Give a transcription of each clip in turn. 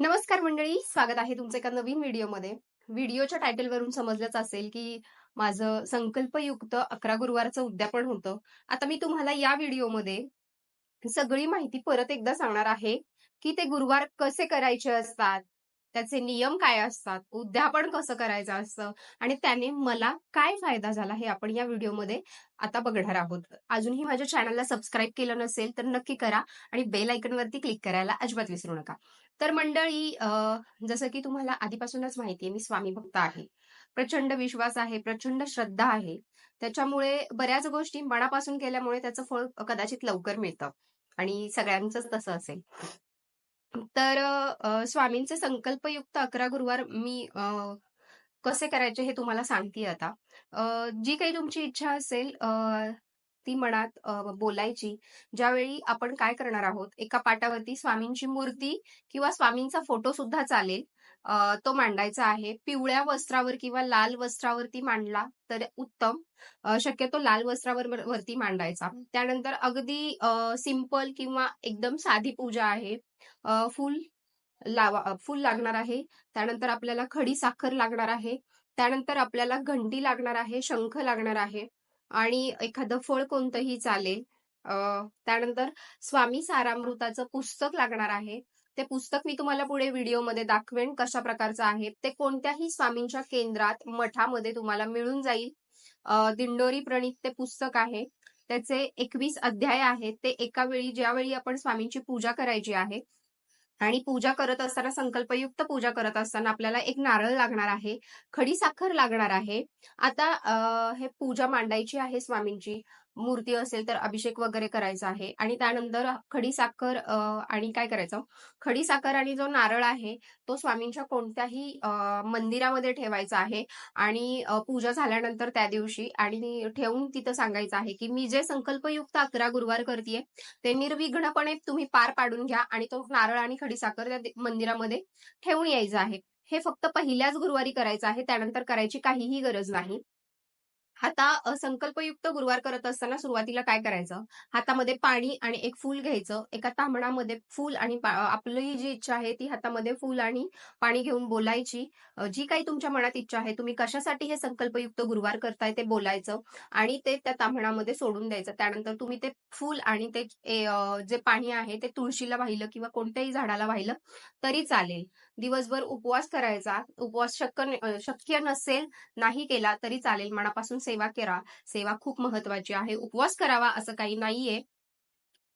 नमस्कार मंडळी स्वागत आहे तुमचं एका नवीन व्हिडिओमध्ये. व्हिडिओच्या टायटलवरून समजलंच असेल की माझं संकल्पयुक्त अकरा गुरुवारचं उद्यापन होतं. आता मी तुम्हाला या व्हिडिओमध्ये सगळी माहिती परत एकदा सांगणार आहे की ते गुरुवार कसे करायचे असतात त्याचे नियम काय असतात? उद्यापन कसं करायचं असतं आणि त्याने मला काय फायदा झाला हे आपण या व्हिडिओमध्ये आता बघणार आहोत. अजूनही माझ्या चॅनलला सबस्क्राईब केलं नसेल तर नक्की करा आणि बेल आयकनवरती क्लिक करायला अजिबात विसरू नका. तर मंडळी जसं की तुम्हाला आधीपासूनच माहिती आहे मी स्वामी भक्त आहे. प्रचंड विश्वास आहे प्रचंड श्रद्धा आहे. त्याच्यामुळे बऱ्याच गोष्टी मनापासून केल्यामुळे त्याचं फळ कदाचित लवकर मिळतं. आणि सगळ्यांचंच तसं असेल. तर स्वामींचे संकल्पयुक्त अकरा गुरुवार मी कसे करायचे हे तुम्हाला सांगते आता. जी काही तुमची इच्छा असेल ती मनात बोलायची. ज्यावेळी आपण काय करणार आहोत एका पाटावरती स्वामींची मूर्ती किंवा स्वामींचा फोटो सुद्धा चालेल. तो मांडायचा आहे. पिवळ्या वस्त्रावर किंवा लाल वस्त्रावरती मांडला तर उत्तम. शक्यतो लाल वस्त्रावर वरती मांडायचा. त्यानंतर अगदी सिंपल किंवा एकदम साधी पूजा आहे. फुल लावा फुल लागणार आहे. त्यानंतर आपल्याला खडी साखर लागणार आहे. त्यानंतर आपल्याला घंटी लागणार आहे शंख लागणार आहे आणि एखादं फळ कोणतंही चालेल. त्यानंतर स्वामी सारामृताचं पुस्तक लागणार आहे. ते पुस्तक मी तुम्हाला पुढे व्हिडिओमध्ये दाखवेन कशा प्रकारचं आहे. ते कोणत्याही स्वामींच्या केंद्रात मठामध्ये तुम्हाला मिळून जाईल. दिंडोरी प्रणित ते पुस्तक आहे. त्याचे एकवीस अध्याय आहेत. ते एका वेळी ज्यावेळी आपण स्वामींची पूजा करायची आहे आणि पूजा करत असताना संकल्पयुक्त पूजा करत असताना आपल्याला एक नारळ लागणार आहे खडी साखर लागणार आहे. आता हे पूजा मांडायची आहे स्वामींची. मूर्ती असेल तर अभिषेक वगैरे करायचा आहे. आणि त्यानंतर खडी साखर आणि काय करायचं? खडी साखर आणि जो नारळ आहे तो स्वामींच्या कोणत्याही मंदिरामध्ये ठेवायचा आहे. आणि पूजा झाल्यानंतर त्या दिवशी आणि ठेवून तिथं सांगायचं आहे की मी जे संकल्पयुक्त अकरा गुरुवार करते ते निर्विघ्नपणे तुम्ही पार पाडून घ्या आणि तो नारळ आणि खडी साखर त्या मंदिरामध्ये ठेवून यायचं आहे. हे फक्त पहिल्याच गुरुवारी करायचं आहे. त्यानंतर करायची काहीही गरज नाही. आता संकल्पयुक्त गुरुवार करत असताना सुरुवातीला काय करायचं? हातामध्ये पाणी आणि एक फूल घ्यायचं. एका तांबणामध्ये फूल आणि आपली जी इच्छा आहे ती हातामध्ये फूल आणि पाणी घेऊन बोलायची. जी काही तुमच्या मनात इच्छा आहे तुम्ही कशासाठी हे संकल्पयुक्त गुरुवार करताय ते बोलायचं आणि ते त्या तांबणामध्ये सोडून द्यायचं. त्यानंतर तुम्ही ते फूल आणि ते जे पाणी आहे ते तुळशीला वाहिलं किंवा कोणत्याही झाडाला वाहिलं तरी चालेल. दिवसभर उपवास करायचा. उपवास शक्य शक्य नसेल नाही केला तरी चालेल. मनापासून सेवा करा. सेवा खूप महत्वाची आहे. उपवास करावा असं काही नाहीये.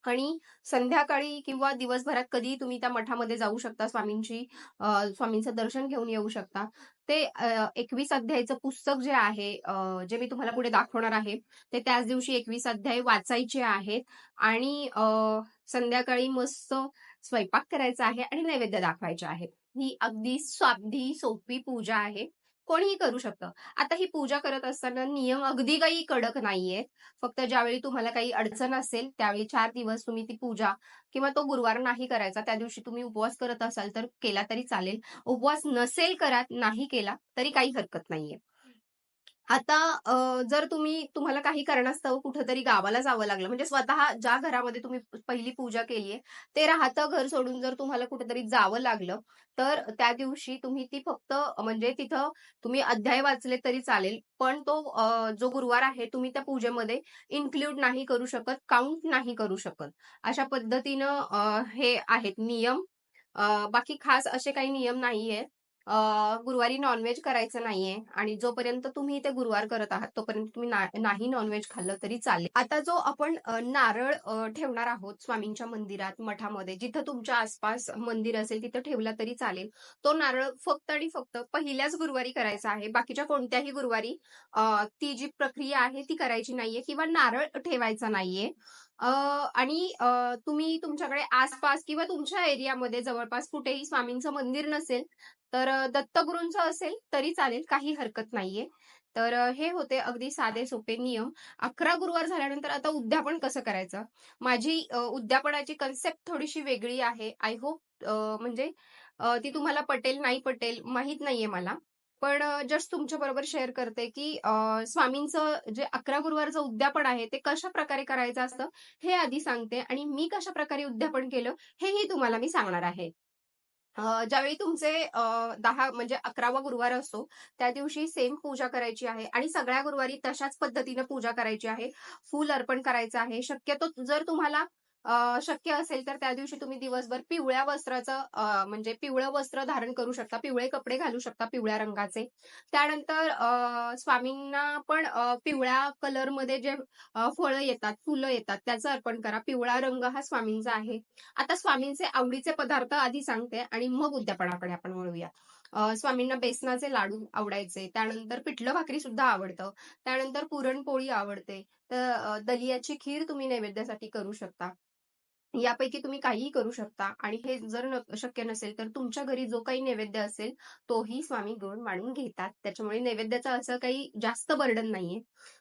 आणि संध्याकाळी किंवा दिवसभरात कधी तुम्ही त्या मठामध्ये जाऊ शकता. स्वामींची स्वामींचं दर्शन घेऊन येऊ शकता. ते एकवीस अध्यायचं पुस्तक जे आहे जे मी तुम्हाला पुढे दाखवणार आहे ते त्याच दिवशी एकवीस अध्याय वाचायचे आहेत. आणि संध्याकाळी मस्त स्वयंपाक करायचा आहे आणि नैवेद्य दाखवायचे आहे ही अगदी स्वाधी सोपी पूजा आहे. कोणीही करू शकतं. आता ही पूजा करत असताना नियम अगदी काही कडक नाहीये फक्त ज्यावेळी तुम्हाला काही अडचण असेल त्यावेळी चार दिवस तुम्ही ती पूजा किंवा तो गुरुवार नाही करायचा त्या दिवशी तुम्ही उपवास करत असाल तर केला तरी चालेल. उपवास नसेल करत नाही केला तरी काही हरकत नाहीये. आता जर तुम्ही तुम्हाला काही कारणास्तव कुठंतरी गावाला जावं लागलं म्हणजे स्वतः ज्या घरामध्ये तुम्ही पहिली पूजा केलीये ते राहतं घर सोडून जर तुम्हाला कुठेतरी जावं लागलं तर त्या दिवशी तुम्ही ती फक्त म्हणजे तिथं तुम्ही अध्याय वाचले तरी चालेल पण तो जो गुरुवार आहे तुम्ही त्या पूजेमध्ये इन्क्ल्यूड नाही करू शकत काउंट नाही करू शकत. अशा पद्धतीनं हे आहेत नियम. बाकी खास असे काही नियम नाहीये. गुरुवारी नॉनव्हेज करायचं नाहीये आणि जोपर्यंत तुम्ही इथे गुरुवार करत आहात तोपर्यंत तुम्ही नाही नॉनव्हेज खाल्लं तरी चालेल. आता जो आपण नारळ ठेवणार आहोत स्वामींच्या मंदिरात मठामध्ये जिथं तुमच्या आसपास मंदिर असेल तिथं ठेवला तरी चालेल. तो नारळ फक्त आणि फक्त पहिल्याच गुरुवारी करायचा आहे. बाकीच्या कोणत्याही गुरुवारी ती जी प्रक्रिया आहे ती करायची नाहीये किंवा नारळ ठेवायचा नाहीये. आणि तुम्ही तुमच्याकडे आसपास किंवा तुमच्या एरियामध्ये जवळपास कुठेही स्वामींचं मंदिर नसेल तर दत्तगुरूंचं असेल तरी चालेल काही हरकत नाहीये. तर हे होते अगदी साधे सोपे नियम. अकरा गुरुवार झाल्यानंतर आता उद्यापन कसं करायचं? माझी उद्यापनाची कन्सेप्ट थोडीशी वेगळी आहे. आय होप म्हणजे ती तुम्हाला पटेल नाही पटेल माहीत नाहीये मला. पण जस्ट तुमच्या बरोबर शेअर करते की स्वामींचं जे अकरा गुरुवारचं उद्यापन आहे ते कशा प्रकारे करायचं असतं हे आधी सांगते आणि मी कशा प्रकारे उद्यापन केलं हेही तुम्हाला मी सांगणार आहे. ज्यावेळी तुमचे दहा म्हणजे 11वा गुरुवार असतो, त्या दिवशी सेम पूजा करायची आहे आणि सगळ्या गुरुवारी तशाच पद्धतीने पूजा करायची आहे. फूल अर्पण करायचं आहे. शक्यतो जर तुम्हाला शक्य असेल तर त्या दिवशी तुम्ही दिवसभर पिवळ्या वस्त्राचं म्हणजे पिवळं वस्त्र धारण करू शकता. पिवळे कपडे घालू शकता पिवळ्या रंगाचे. त्यानंतर अ, स्वामींना पण पिवळ्या कलरमध्ये जे फळं येतात, फुलं येतात त्याचं अर्पण करा. पिवळा रंग हा स्वामींचा आहे. आता स्वामींचे आवडीचे पदार्थ आधी सांगते आणि मग उद्यापनाकडे आपण वळूया. स्वामींना बेसनाचे लाडू आवडायचे. त्यानंतर पिठलं भाकरी सुद्धा आवडतं. त्यानंतर पुरणपोळी आवडते. तर दलियाची खीर तुम्ही नैवेद्यासाठी करू शकता. यापैकी तुम्ही काहीही करू शकता आणि हे जर न शक्य नसेल तर तुमच्या घरी जो काही नैवेद्य असेल तोही स्वामी गौड मांडून घेतात. त्याच्यामुळे नैवेद्याचं असं काही जास्त बर्डन नाहीये.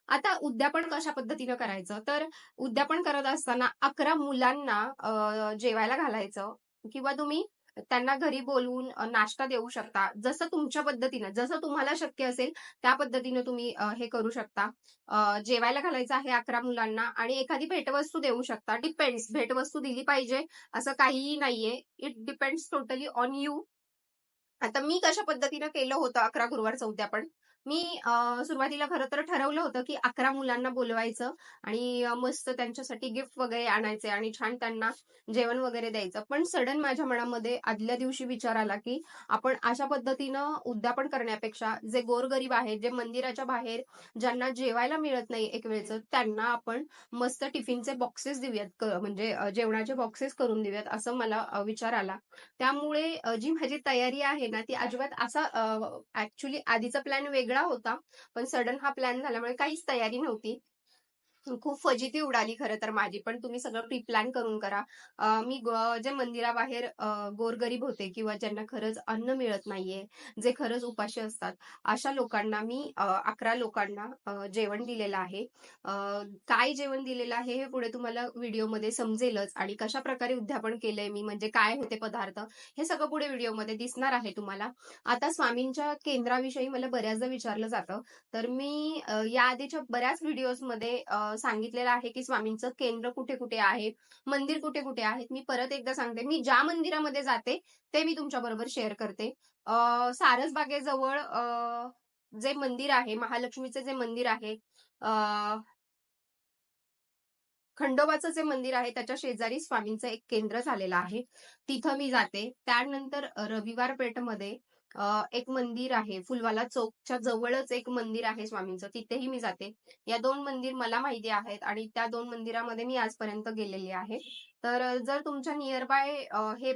आता उद्यापन कशा पद्धतीनं करायचं? तर उद्यापन करत असताना 11 मुलांना जेवायला घालायचं किंवा तुम्ही त्यांना घरी बोलवून नाश्ता देऊ शकता. जसं तुमच्या पद्धतीनं, जसं तुम्हाला शक्य असेल त्या पद्धतीनं तुम्ही हे करू शकता. जेवायला घालायचं आहे 11 मुलांना आणि एखादी भेटवस्तू देऊ शकता. डिपेंड्स भेटवस्तू दिली पाहिजे असं काहीही नाहीये. It depends totally on you. आता मी कशा पद्धतीनं केलं होतं अकरा गुरुवार चौथ्या पण मी अ, सुरुवातीला खरं तर ठरवलं होतं, की 11 मुलांना बोलवायचं आणि मस्त त्यांच्यासाठी गिफ्ट वगैरे आणायचे आणि छान त्यांना जेवण वगैरे द्यायचं. पण सडन माझ्या मनामध्ये आदल्या दिवशी विचार आला, की आपण अशा पद्धतीनं उद्यापन करण्यापेक्षा जे गोरगरीब आहेत, जे मंदिराच्या बाहेर ज्यांना जेवायला मिळत नाही एक वेळचं, त्यांना आपण मस्त टिफिनचे बॉक्सेस देऊयात. म्हणजे जेवणाचे बॉक्सेस करून देऊयात, असं मला विचार आला. त्यामुळे जी माझी तयारी आहे ना, ती अजिबात असा ऍक्च्युली आधीचा प्लॅन वेगळा होता. पण सडन हा प्लॅन झाल्यामुळे काहीच तयारी नव्हती. खूप फजिती उडाली खरं तर माझी. पण तुम्ही सगळं प्री प्लॅन करून करा. मी जे मंदिराबाहेर गोरगरीब होते किंवा ज्यांना खरंच अन्न मिळत नाहीये, जे खरंच उपाशी असतात, अशा लोकांना मी अकरा लोकांना जेवण दिलेलं आहे. काय जेवण दिलेलं आहे हे पुढे तुम्हाला व्हिडिओमध्ये समजेलच आणि कशा प्रकारे उद्यापन केलंय मी, म्हणजे काय होते पदार्थ, हे सगळं पुढे व्हिडिओमध्ये दिसणार आहे तुम्हाला. आता स्वामींच्या केंद्राविषयी मला बऱ्याचदा विचारलं जातं. तर मी या आधीच्या बऱ्याच व्हिडिओजमध्ये सांगितलेलं आहे, की स्वामींचं केंद्र कुठे-कुठे आहे, मंदिर कुठे-कुठे आहेत. मी परत एकदा सांगते, मी ज्या मंदिरामध्ये जाते, ते मी तुमच्या बरोबर शेअर करते. सारसबागेजवळ अ, जे मंदिर आहे, महालक्ष्मीचे जे मंदिर आहे, खंडोबाचं जे मंदिर आहे, त्याच्या शेजारी स्वामींचं एक केंद्र झालेलं आहे. तिथं मी जाते. त्यानंतर रविवार पेठमध्ये मध्ये एक मंदिर आहे. फुलवाला चौकच्या जवळच एक मंदिर आहे स्वामींचं, तिथेही मी जाते. या दोन मंदिर मला माहिती आहेत आणि त्या दोन मंदिरामध्ये मी आजपर्यंत गेलेली आहे. तर जर तुमच्या नियर बाय हे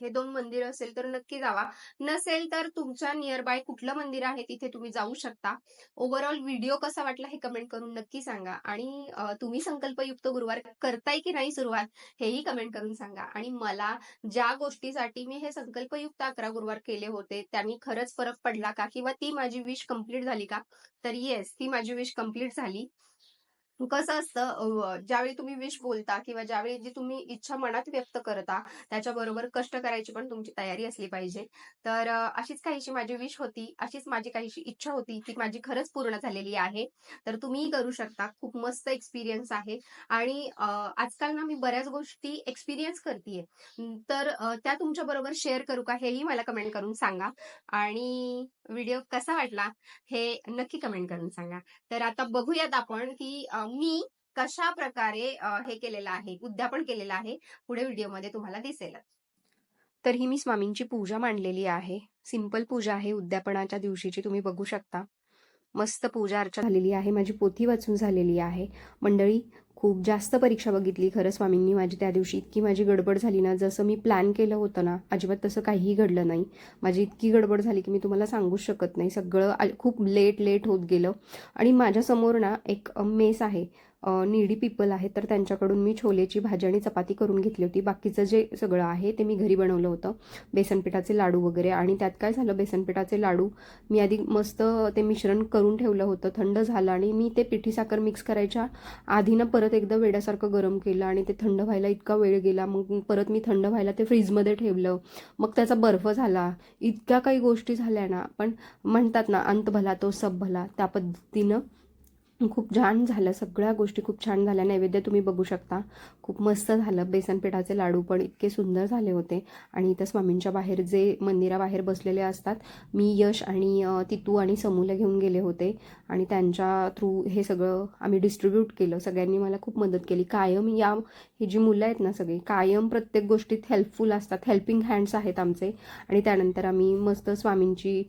हे दोन मंदिर असेल तर नक्की जावा. नसेल तर तुमच्या नियर बाय कुठलं मंदिर आहे तिथे तुम्ही जाऊ शकता. ओव्हरऑल व्हिडिओ कसा वाटला हे कमेंट करून नक्की सांगा आणि तुम्ही संकल्पयुक्त गुरुवार करताय की नाही सुरुवात हेही कमेंट करून सांगा आणि मला ज्या गोष्टीसाठी मी हे संकल्पयुक्त 11 गुरुवार केले होते त्यांनी खरंच फरक पडला का? किंवा ती माझी विश कंप्लीट झाली का? तर येस ती माझी विश कंप्लीट झाली. कसं असतं ज्यावेळी तुम्ही विश बोलता किंवा ज्यावेळी जी तुम्ही इच्छा मनात व्यक्त करता त्याच्याबरोबर कष्ट करायची पण तुमची तयारी असली पाहिजे. तर अशीच काहीशी माझी विश होती अशीच माझी काहीशी इच्छा होती ती माझी खरंच पूर्ण झालेली आहे. तर तुम्हीही करू शकता खूप मस्त एक्सपिरियन्स आहे. आणि आजकाल ना मी बऱ्याच गोष्टी एक्सपिरियन्स करतेय. तर त्या तुमच्या बरोबर शेअर करू का हेही मला कमेंट करून सांगा. आणि व्हिडिओ कसा वाटला हे नक्की कमेंट करून सांगा. तर आता बघूयात आपण की मी कशा प्रकारे हे केलेलं आहे उद्यापन केलेलं आहे पुढे व्हिडिओमध्ये तुम्हाला दिसेल तर ही मी स्वामींची पूजा मांडलेली आहे. सिंपल पूजा आहे उद्यापनाच्या दिवशीची तुम्ही बघू शकता. मस्त पूजा अर्चा झालेली आहे माझी पोथी वाचून झालेली आहे. मंडळी खूप जास्त परीक्षा बघितली. खरं स्वामींनी माझी त्या दिवशी इतकी माझी गडबड झाली ना जसं मी प्लॅन केलं होतं ना अजिबात तसं काहीही घडलं नाही. माझी इतकी गडबड झाली की मी तुम्हाला सांगूच शकत नाही. सगळं खूप लेट लेट होत गेलं. आणि माझ्यासमोर ना एक मेस आहे. नीडी पीपल आहे तर त्यांच्याकडून मी छोलेची भाजी आणि चपाती करून घेतली होती. बाकीचं जे सगळं आहे ते मी घरी बनवलं होतं. बेसनपिठाचे लाडू वगैरे आणि त्यात काय झालं बेसनपिठाचे लाडू मी आधी मस्त ते मिश्रण करून ठेवलं होतं थंड झालं आणि मी ते पिठी साखर मिक्स करायच्या आधीनं परत एकदा वेड्यासारखं गरम केलं आणि ते थंड व्हायला इतका वेळ गेला. मग परत मी थंड व्हायला ते फ्रीजमध्ये ठेवलं. मग त्याचा बर्फ झाला. इतक्या काही गोष्टी झाल्या ना पण म्हणतात ना अंत भला तो सब भला. त्या पद्धतीनं खूप छान झालं. सगळ्या गोष्टी खूप छान झाल्या. नैवेद्य तुम्ही बघू शकता. खूप मस्त झालं. बेसन पिठाचे लाडू पण इतके सुंदर झाले होते. आणि इथं स्वामींच्या बाहेर जे मंदिराबाहेर बसलेले असतात मी यश आणि तितू आणि समूला घेऊन गेले होते. आणि त्यांच्या थ्रू हे सगळं आम्ही डिस्ट्रीब्यूट केलं. सगळ्यांनी मला खूप मदत केली. कायम या ही जी मुलं आहेत ना सगळी कायम प्रत्येक गोष्टीत हेल्पफुल असतात. हेल्पिंग हँड्स आहेत आमचे. आणि त्यानंतर आम्ही मस्त स्वामींची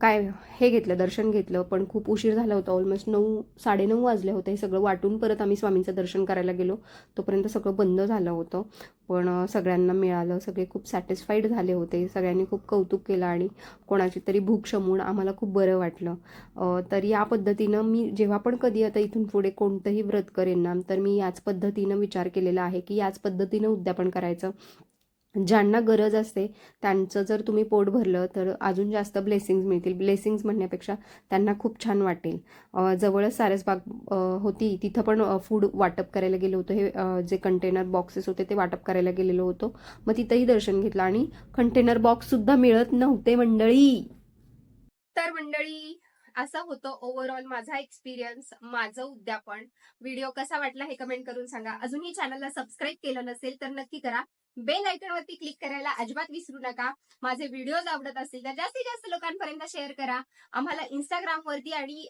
काय हे घेतलं दर्शन घेतलं पण खूप उशीर झाला होता. ऑलमोस्ट नऊ साडेनऊ वाजले होते. हे सगळं वाटून परत आम्ही स्वामींचं दर्शन करायला गेलो. तोपर्यंत सगळं बंद झालं होतं. पण सगळ्यांना मिळालं. सगळे खूप सॅटिस्फाईड झाले होते. सगळ्यांनी खूप कौतुक केलं आणि कोणाची तरी भूक शमून आम्हाला खूप बरं वाटलं. तर या पद्धतीनं मी जेव्हा पण कधी आता इथून पुढे कोणतंही व्रत करेन ना तर मी याच पद्धतीनं विचार केलेला आहे की याच पद्धतीनं उद्यापन करायचं. ज्यांना गरज असते त्यांचं जर तुम्ही पोट भरलं तर अजून जास्त ब्लेसिंग्स मिळतील. ब्लेसिंग्स म्हणण्यापेक्षा त्यांना खूप छान वाटेल. जवळच सारसबाग होती. तिथं पण फूड वाटप करायला गेलो होतो. हे जे कंटेनर बॉक्सेस होते ते वाटप करायला गेलेलो होतो. मग तिथंही दर्शन घेतलं आणि कंटेनर बॉक्ससुद्धा मिळत नव्हते मंडळी. तर मंडळी असं होतं. ओव्हरऑल माझा एक्सपिरियन्स माझं उद्यापन. व्हिडिओ कसा वाटला हे कमेंट करून सांगा. अजूनही चॅनलला सबस्क्राईब केलं नसेल तर नक्की करा. बेल आयकॉनवरती क्लिक करायला अजिबात विसरू नका. माझे व्हिडिओज आवडत असतील तर जास्तीत जास्त लोकांपर्यंत शेअर करा. आम्हाला इंस्टाग्राम वरती आणि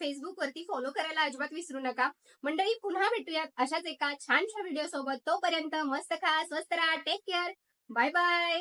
फेसबुक वरती फॉलो करायला अजिबात विसरू नका. मंडळी पुन्हा भेटूयात अशाच एका छानशा व्हिडिओ सोबत. तोपर्यंत मस्त खा स्वस्त राहा टेक केअर बाय बाय